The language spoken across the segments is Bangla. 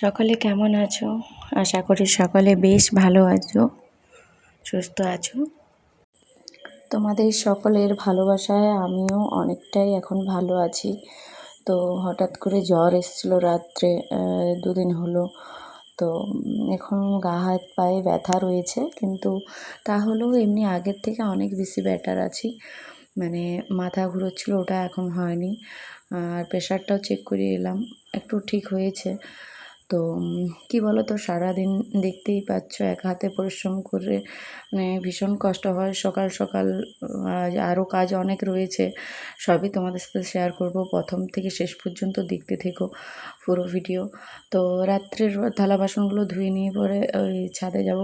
সকলে কেমন আছো? আশা করি সকলে বেশ ভালো আছো, সুস্থ আছো। তোমাদের সকলের ভালোবাসায় আমিও অনেকটাই এখন ভালো আছি। তো হঠাৎ করে জ্বর এসেছিল রাত্রে দুদিন হলো। তো এখন গা হাত পায়ে ব্যথা রয়েছে, কিন্তু তাহলেও এমনি আগের থেকে অনেক বেশি বেটার আছি। মানে মাথা ঘুরোচ্ছিল, ওটা এখন হয়নি। আর প্রেশারটাও চেক করে এলাম, একটু ঠিক হয়েছে। তো কি বলো তো সারাদিন দেখতেই পাচ্ছ এক হাতে পরিশ্রম করে মানে ভীষণ কষ্ট হয়। সকাল সকাল আরও কাজ অনেক রয়েছে। সবই তোমাদের সাথে শেয়ার করব। প্রথম থেকে শেষ পর্যন্ত দেখতে থেকো পুরো ভিডিও তো, রাত্রের থালা বাসনগুলো ধুয়ে নিয়ে পরে ওই ছাদে যাব।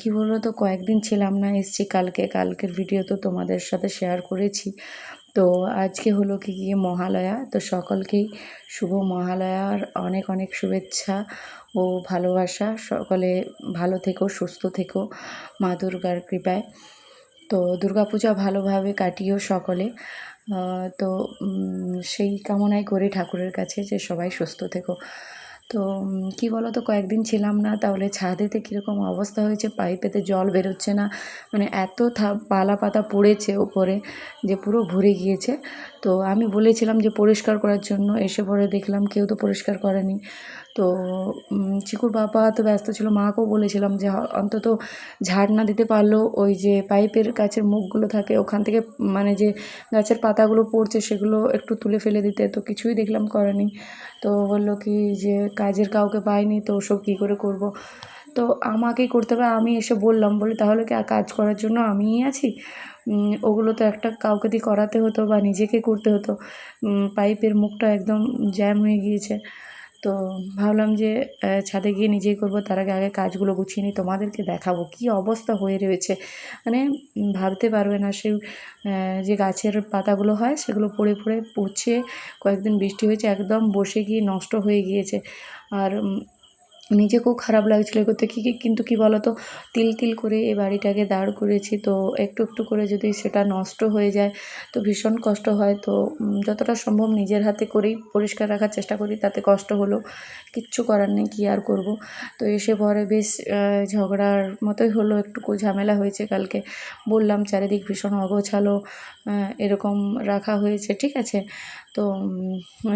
কি বলব তো কয়েকদিন ছিলাম না এসছি কালকে। কালকের ভিডিও তো তোমাদের সাথে শেয়ার করেছি। তো আজকে হলো কি গিয়ে মহালয়া, তো সকলকেই শুভ মহালয়ার অনেক অনেক শুভেচ্ছা ও ভালোবাসা। সকলে ভালো থেকো, সুস্থ থেকো মা দুর্গার কৃপায়। তো দুর্গাপূজা ভালোভাবে কাটিও সকলে। তো সেই কামনাই করি ঠাকুরের কাছে যে সবাই সুস্থ থেকো। তো কি বলো তো কয়েকদিন ছিলাম না, তাহলে ছাদেতে কীরকম অবস্থা হয়েছে পাইপেতে জল বেরোচ্ছে না মানে এত থা, পালা পাতা পড়েছে ওপরে যে পুরো ভরে গিয়েছে। তো আমি বলেছিলাম যে পরিষ্কার করার জন্য, এসে পরে দেখলাম কেউ তো পরিষ্কার করেনি। তো চিকুর বাবা তো ব্যস্ত ছিল, মাকেও বলেছিলাম যে অন্তত ঝাড় না দিতে পারলেও ওই যে পাইপের গাছের মুখগুলো থাকে, ওখান থেকে মানে যে গাছের পাতাগুলো পড়ছে সেগুলো একটু তুলে ফেলে দিতে। তো কিছুই দেখলাম করেনি। তো বলল কি যে, কাজের কাউকে পাইনি, তো ওসব কী করে করব? তো আমাকেই করতে হবে। আমি এসে বললাম, বলে, তাহলে কি কাজ করার জন্য আমিই আছি? ওগুলো তো একটা কাউকে দিয়ে করাতে হতো বা নিজেকে করতে হতো। পাইপের মুখটা একদম জ্যাম হয়ে গিয়েছে। তো ভাবলাম যে ছাদে গিয়ে নিজেই করব, তার আগে আগে কাজগুলো গুছিয়ে নিই, তোমাদেরকে দেখাবো, কি অবস্থা হয়ে রয়েছে। মানে ভাবতে পারবে না সেই যে গাছের পাতাগুলো হয়, সেগুলো পড়ে পড়ে পচে কয়েকদিন বৃষ্টি হয়েছে, একদম বসে গিয়ে নষ্ট হয়ে গিয়েছে। আর নিজেকেও খারাপ লাগছিল করতে। কী, কী- কিন্তু কি বলতো? তিল তিল করে এই বাড়িটাকে দাঁড় করেছি। তো একটু একটু করে যদি সেটা নষ্ট হয়ে যায়, তো ভীষণ কষ্ট হয়। তো যতটা সম্ভব নিজের হাতে করেই পরিষ্কার রাখার চেষ্টা করি, তাতে কষ্ট হলো। কিচ্ছু করার নেই, কী আর করব? তো এসে পরে বেশ ঝগড়ার মতোই হলো, একটুকু ঝামেলা হয়েছে কালকে। বললাম, চারিদিক ভীষণ অগোছালো এরকম রাখা হয়েছে। ঠিক আছে? তো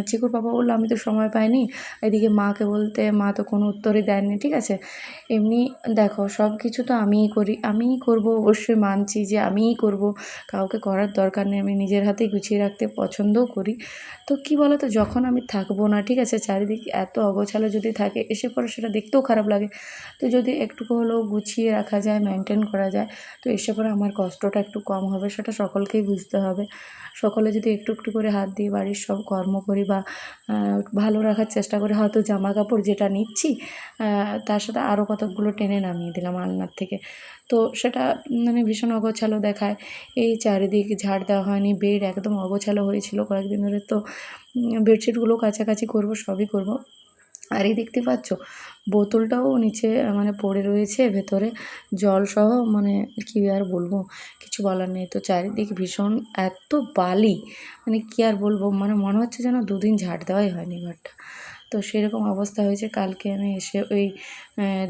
চিকুর বাবা বলল, আমি তো সময় পাইনি। এদিকে মাকে বলতে, মা তো কোনো উত্তরই দেননি। ঠিক আছে? এমনি দেখো সব কিছু তো আমিই করি, আমিই করব, অবশ্যই মানছি যে আমিই করব। কাউকে করার দরকার নেই, আমি নিজের হাতেই গুছিয়ে রাখতে পছন্দও করি। তো কি বলো তো যখন আমি থাকব না, ঠিক আছে? চারিদিকে এত অগোছালো যদি থাকে, এসে পরে সেটা দেখতেও খারাপ লাগে। তো যদি একটুকু হলেও গুছিয়ে রাখা যায় মেনটেন করা যায়, তো এসে পরে আমার কষ্টটা একটু কম হবে, সেটা সকলকেই বুঝতে হবে। সকলে যদি একটু একটু করে হাত দিয়ে বাড়ির সব কর্ম করি বা ভালো রাখার চেষ্টা করি। হয়তো জামা কাপড় যেটা নিচ্ছি তার সাথে আরও কতকগুলো টেনে নামিয়ে দিলাম আলনার থেকে। তো সেটা মানে ভীষণ অগোছালো দেখায়। এই চারিদিক ঝাড় দেওয়া হয়নি, বেড একদম অগোছালো হয়েছিল। কয়েকদিন ধরে তো বেডশিটগুলো কাছাকাছি করব, সবই করব। আর এই দেখতে পাচ্ছ, বোতলটাও নিচে মানে পড়ে রয়েছে, ভেতরে জল সহ মানে কি আর বলব, কিছু বলার নেই। তো চারিদিক ভীষণ, এত বালি মানে কি আর বলব মানে মনে হচ্ছে যেন দুদিন ঝাড় দেওয়াই হয়নি ঘরটা। তো সেরকম অবস্থা হয়েছে, কালকে আমি এসে ওই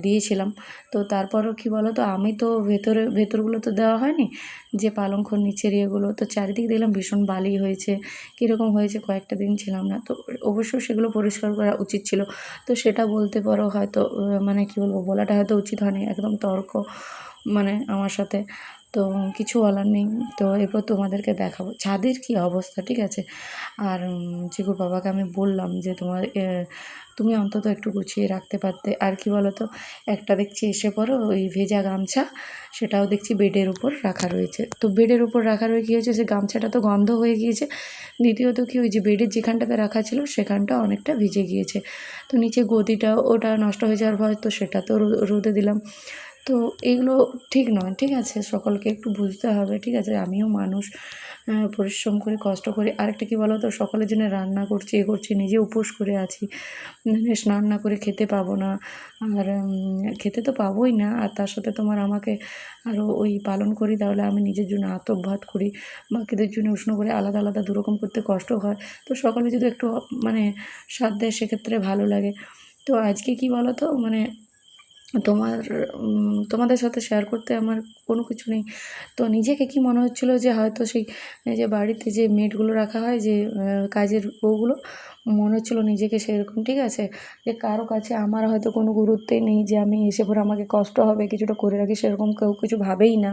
দিয়েছিলাম। তো তারপরও কি বলো তো আমি তো ভেতরে, ভেতরগুলো তো দেওয়া হয়নি, যে পালঙ্কর নিচের ইয়েগুলো, তো চারিদিক দেখলাম ভীষণ বালি হয়েছে, কীরকম হয়েছে কয়েকটা দিন ছিলাম না, তো অবশ্যই সেগুলো পরিষ্কার করা উচিত ছিল। তো সেটা বলতে পারো হয়তো মানে কি বলব, বলাটা হয়তো উচিত হয়নি, একদম তর্ক মানে আমার সাথে। তো কিছু বলার নেই। তো এরপর তোমাদেরকে দেখাবো। ছাদের কি অবস্থা, ঠিক আছে? আর চিকুর বাবাকে আমি বললাম যে তোমার তুমি অন্তত একটু গুছিয়ে রাখতে পারতে। আর কি বলো তো একটা দেখছি এসে পড়ো, ওই ভেজা গামছা, সেটাও দেখছি বেডের উপর রাখা রয়েছে। তো বেডের উপর রাখা রয়ে কী হয়েছে সে গামছাটা তো গন্ধ হয়ে গিয়েছে। দ্বিতীয়ত কি, ওই যে বেডের যেখানটাতে রাখা ছিল, সেখানটা অনেকটা ভিজে গিয়েছে। তো নিচে গদিটা, ওটা নষ্ট হয়ে যাওয়ার ভয় তো সেটা তো রোদে দিলাম। তো এগুলো ঠিক নয়, ঠিক আছে? সকলকে একটু বুঝতে হবে, ঠিক আছে? আমিও মানুষ পরিশ্রম করে, কষ্ট করে, আরেকটা কি বলো তো সকলের জন্য রান্না করছি, এ করছি, নিজে উপোস করে আছি। স্নান না করে খেতে পাবো না। আর খেতে তো পাবোই না। আর তার সাথে তোমার আমাকে আরও ওই পালন করি, তাহলে আমি নিজের জন্য আতপ ভাত করি। বাকিদের জন্য উষ্ণ করে আলাদা আলাদা, দুরকম করতে কষ্ট হয়। তো সকলে যদি একটু মানে সাথ দেয়, সেক্ষেত্রে ভালো লাগে। তো আজকে কি বলো তো মানে তোমার তোমাদের সাথে শেয়ার করতে আমার কোনো কিছু নেই। তো নিজেকে কি মনে হচ্ছিল যে হয়তো সেই যে বাড়িতে যে মেডগুলো রাখা হয়, যে কাজের বউগুলো, মনে হচ্ছিল নিজেকে সেরকম, ঠিক আছে? যে কারও কাছে আমার হয়তো কোনো গুরুত্বই নেই যে আমি এসে পরে আমাকে কষ্ট হবে, কিছুটা করে রাখি, সেরকম কেউ কিছু ভাবেই না।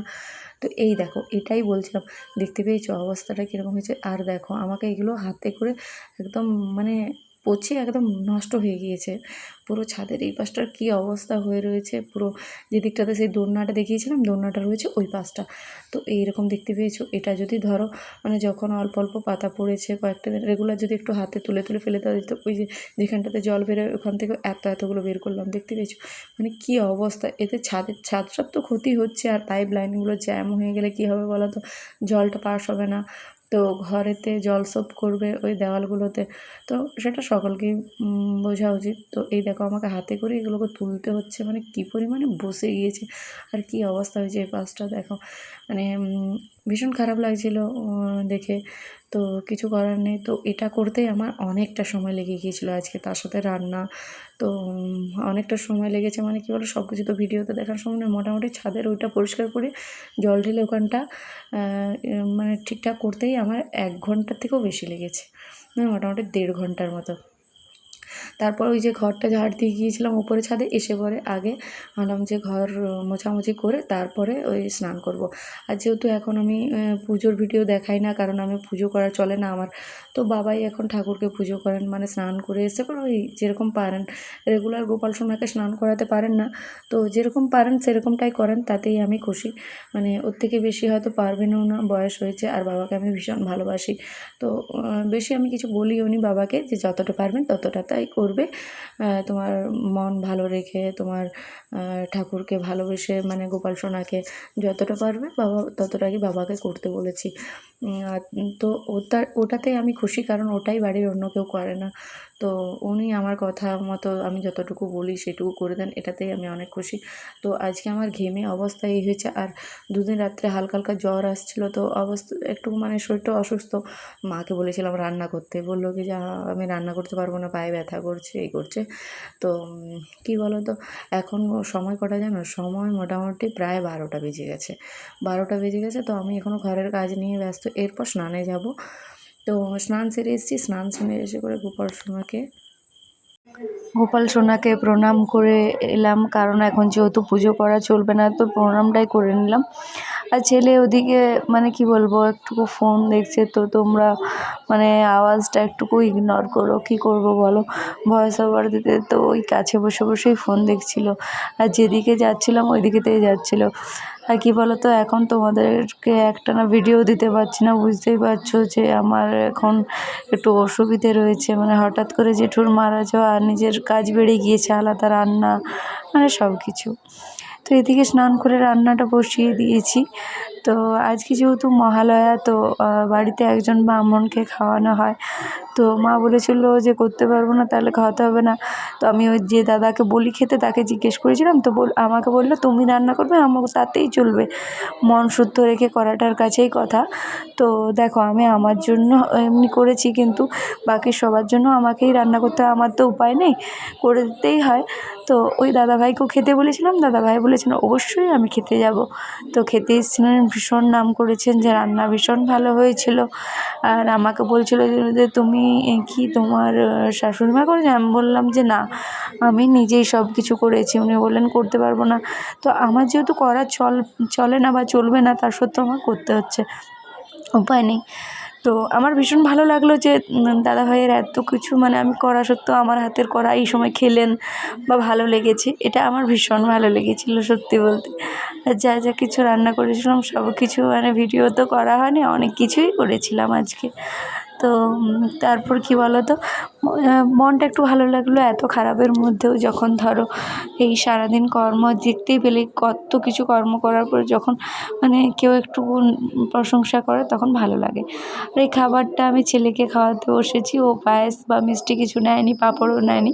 তো এই দেখো, এটাই বলছিলাম। দেখতে পেয়েছ অবস্থাটা কীরকম হয়েছে? আর দেখো, আমাকে এগুলো হাতে করে একদম মানে পচে একদম নষ্ট হয়ে গিয়েছে। পুরো ছাদের এই পাশটার কী অবস্থা হয়ে রয়েছে? পুরো যে দিকটাতে সেই দোলনাটা দেখিয়েছিলাম, দোলনাটা রয়েছে ওই পাশটা। তো এইরকম দেখতে পেয়েছ? এটা যদি ধরো মানে যখন অল্প অল্প পাতা পড়েছে, কয়েকটা দিন রেগুলার যদি একটু হাতে তুলে তুলে ফেলে দেওয়া যেত ওই যে যেখানটাতে জল বেরোয়, ওখান থেকে এত এতগুলো বের করলাম, দেখতে পেয়েছ? মানে কী অবস্থা? এতে ছাদের ছাদটার তো ক্ষতি হচ্ছে, আর পাইপ লাইনগুলো জ্যাম হয়ে গেলে কী হবে বলো তো? জলটা পাস হবে না। তো ঘরেতে জল সোপ করবে ওই দেওয়ালগুলোতে। তো সেটা সকলকেই বোঝা উচিত। তো এই দেখো আমাকে হাতে করে এগুলোকে তুলতে হচ্ছে। মানে কী পরিমাণে বসে গিয়েছে। আর কী অবস্থা হয়েছে এই পাশটা দেখো। মানে ভীষণ খারাপ লাগছিল দেখে। তো কিছু করার নেই। তো এটা করতেই আমার অনেকটা সময় লেগে গিয়েছিল আজকে তার সাথে রান্না। তো অনেকটা সময় লেগেছে মানে কী বলো সব কিছু তো ভিডিওতে দেখার সময় না মোটামুটি ছাদের ওইটা পরিষ্কার করে জল ঢেলে ওখানটা মানে ঠিকঠাক করতেই আমার এক ঘণ্টার থেকেও বেশি লেগেছে। মানে মোটামুটি দেড় ঘণ্টার মতো। তারপর ওই যে ঘরটা ঝাড় দিয়ে গিয়েছিলাম উপরে ছাদে, এসে পরে আগে ভাবলাম যে ঘর মোছামুছি করে তারপরে ওই স্নান করব। আর যেহেতু এখন আমি পুজোর ভিডিও দেখাই না, কারণ আমি পুজো করা চলে না আমার, তো বাবাই এখন ঠাকুরকে পুজো করেন মানে স্নান করে এসে পরে ওই যেরকম পারেন। রেগুলার গোপাল সোনাকে স্নান করাতে পারেন না, তো যেরকম পারেন সেরকমটাই করেন, তাতেই আমি খুশি। মানে ওর থেকে বেশি হয়তো পারবেনও না, বয়স হয়েছে, আর বাবাকে আমি ভীষণ ভালোবাসি। তো বেশি আমি কিছু বলিও নি বাবাকে যে যতটা পারবেন ততটা তাই করবে। তোমার মন ভালো রেখে তোমার ঠাকুরকে ভালোবেসে মানে গোপাল সোনাকে যতটা পারবে বাবা, ততটাই বাবাকে করতে বলেছি। তো ওটা ওটাতে আমি খুশি কারণ ওটাই বাড়ির অন্য কেউ করে না। তো উনি আমার কথা মতো আমি যতটুকু বলি সেটুকু করে দেন, এটাতেই আমি অনেক খুশি। তো আজকে আমার ঘেমে অবস্থা এই হয়েছে আর দুদিন রাত্রে হালকা হালকা জ্বর আসছিল, তো অবস্থা একটু মানে শরীরটা অসুস্থ। মাকে বলেছিলাম রান্না করতে, বলল কি যে, আমি রান্না করতে পারব না, পায়ে ব্যথা করছে এই করছে। তো কী বলো তো এখন সময় কটা জানো? সময় মোটামুটি প্রায় বারোটা বেজে গেছে। বারোটা বেজে গেছে, তো আমি এখনও ঘরের কাজ নিয়ে ব্যস্ত, এরপর স্নানে যাব। তো স্নান সেরে এসেছি, স্নান সেরে এসে করে গোপাল সোনাকে গোপাল সোনাকে প্রণাম করে এলাম, কারণ এখন যেহেতু পুজো করা চলবে না, তো প্রণামটাই করে নিলাম। আর ছেলে ওদিকে মানে কি বলব, একটুকু ফোন দেখছে, তো তোমরা মানে আওয়াজটা একটুকু ইগনোর করো, কি করব বলো? ভয়েস ওভার দিতে, তো ওই কাছে বসে বসেই ফোন দেখছিল। আর যেদিকে যাচ্ছিলাম ওই দিকেতেই যাচ্ছিল। আর কী বলো তো এখন তোমাদেরকে একটানা ভিডিও দিতে পারছি না, বুঝতেই পারছ যে আমার এখন একটু অসুবিধে রয়েছে। মানে হঠাৎ করে জেঠুর মারা যাওয়া, নিজের কাজ বেড়ে গিয়েছে, আলাদা রান্না মানে সব কিছু তো এদিকে স্নান করে রান্নাটা বসিয়ে দিয়েছি। তো আজকে যেহেতু মহালয়া, তো বাড়িতে একজন ব্রাহ্মণকে খাওয়ানো হয়। তো মা বলেছিল যে করতে পারব না, তাহলে খাওয়াতে হবে না। তো আমি ওই যে দাদাকে বলি খেতে, তাকে জিজ্ঞেস করেছিলাম, তো বল, আমাকে বলল, তুমি রান্না করবে আমাকে তাতেই চলবে। মন শুদ্ধ রেখে করাটার কাছেই কথা। তো দেখো, আমি আমার জন্য এমনি করেছি, কিন্তু বাকি সবার জন্য আমাকেই রান্না করতে হয়, আমার তো উপায় নেই। করে দিতেই হয়। তো ওই দাদাভাইকেও খেতে বলেছিলাম, দাদাভাই বলেছেন, অবশ্যই আমি খেতে যাব। তো খেতে এসেছিলেন, ভীষণ নাম করেছেন যে রান্না ভীষণ ভালো হয়েছিল। আর আমাকে বলছিল যে- তুমি কি তোমার শাশুড়িমা করেছে? আমি বললাম যে, না, আমি নিজেই সব কিছু করেছি। উনি বললেন, করতে পারব না। তো আমার যেহেতু করা চল, চলে না বা চলবে না, তার সত্ত্বেও আমার করতে হচ্ছে। উপায় নেই। তো আমার ভীষণ ভালো লাগল যে দাদাভাইয়ের এত কিছু মানে আমি করা সত্ত্বেও আমার হাতের করা এই সময় খেলেন বা ভালো লেগেছে, এটা আমার ভীষণ ভালো লেগেছিলো সত্যি বলতে। আর যা যা কিছু রান্না করেছিলাম সব কিছু মানে ভিডিও তো করা হয়নি, অনেক কিছুই করেছিলাম আজকে। তো তারপর কী বলো তো মনটা একটু ভালো লাগল, এত খারাপের মধ্যেও যখন ধরো এই সারাদিন কর্ম দেখতেই পেলে, কত কিছু কর্ম করার পর যখন মানে কেউ একটু প্রশংসা করে তখন ভালো লাগে। আর এই খাবারটা আমি ছেলেকে খাওয়াতে বসেছি, ও পায়েস বা মিষ্টি কিছু নেয়নি, পাঁপড়ও নেয়নি।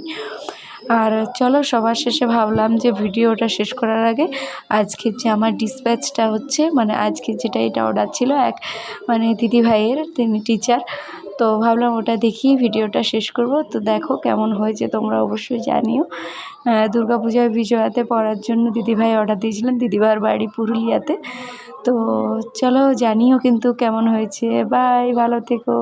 আর চলো সবার শেষে ভাবলাম যে ভিডিওটা শেষ করার আগে আজকে যে আমার ডিসপ্যাচটা হচ্ছে মানে আজকে যেটা এটা অর্ডার ছিল এক মানে দিদি ভাইয়ের তিনি টিচার তো ভাবলাম ওটা দেখিয়ে ভিডিওটা শেষ করব। তো দেখো কেমন হয়েছে, তোমরা অবশ্যই জানিও। দুর্গা পূজায় বিজয়াতে পড়ার জন্য দিদিভাই অর্ডার দিয়েছিলেন, দিদিভাইয়ের বাড়ি পুরুলিয়াতে। তো চলো জানিও কিন্তু কেমন হয়েছে। বাই ভালো থেকো।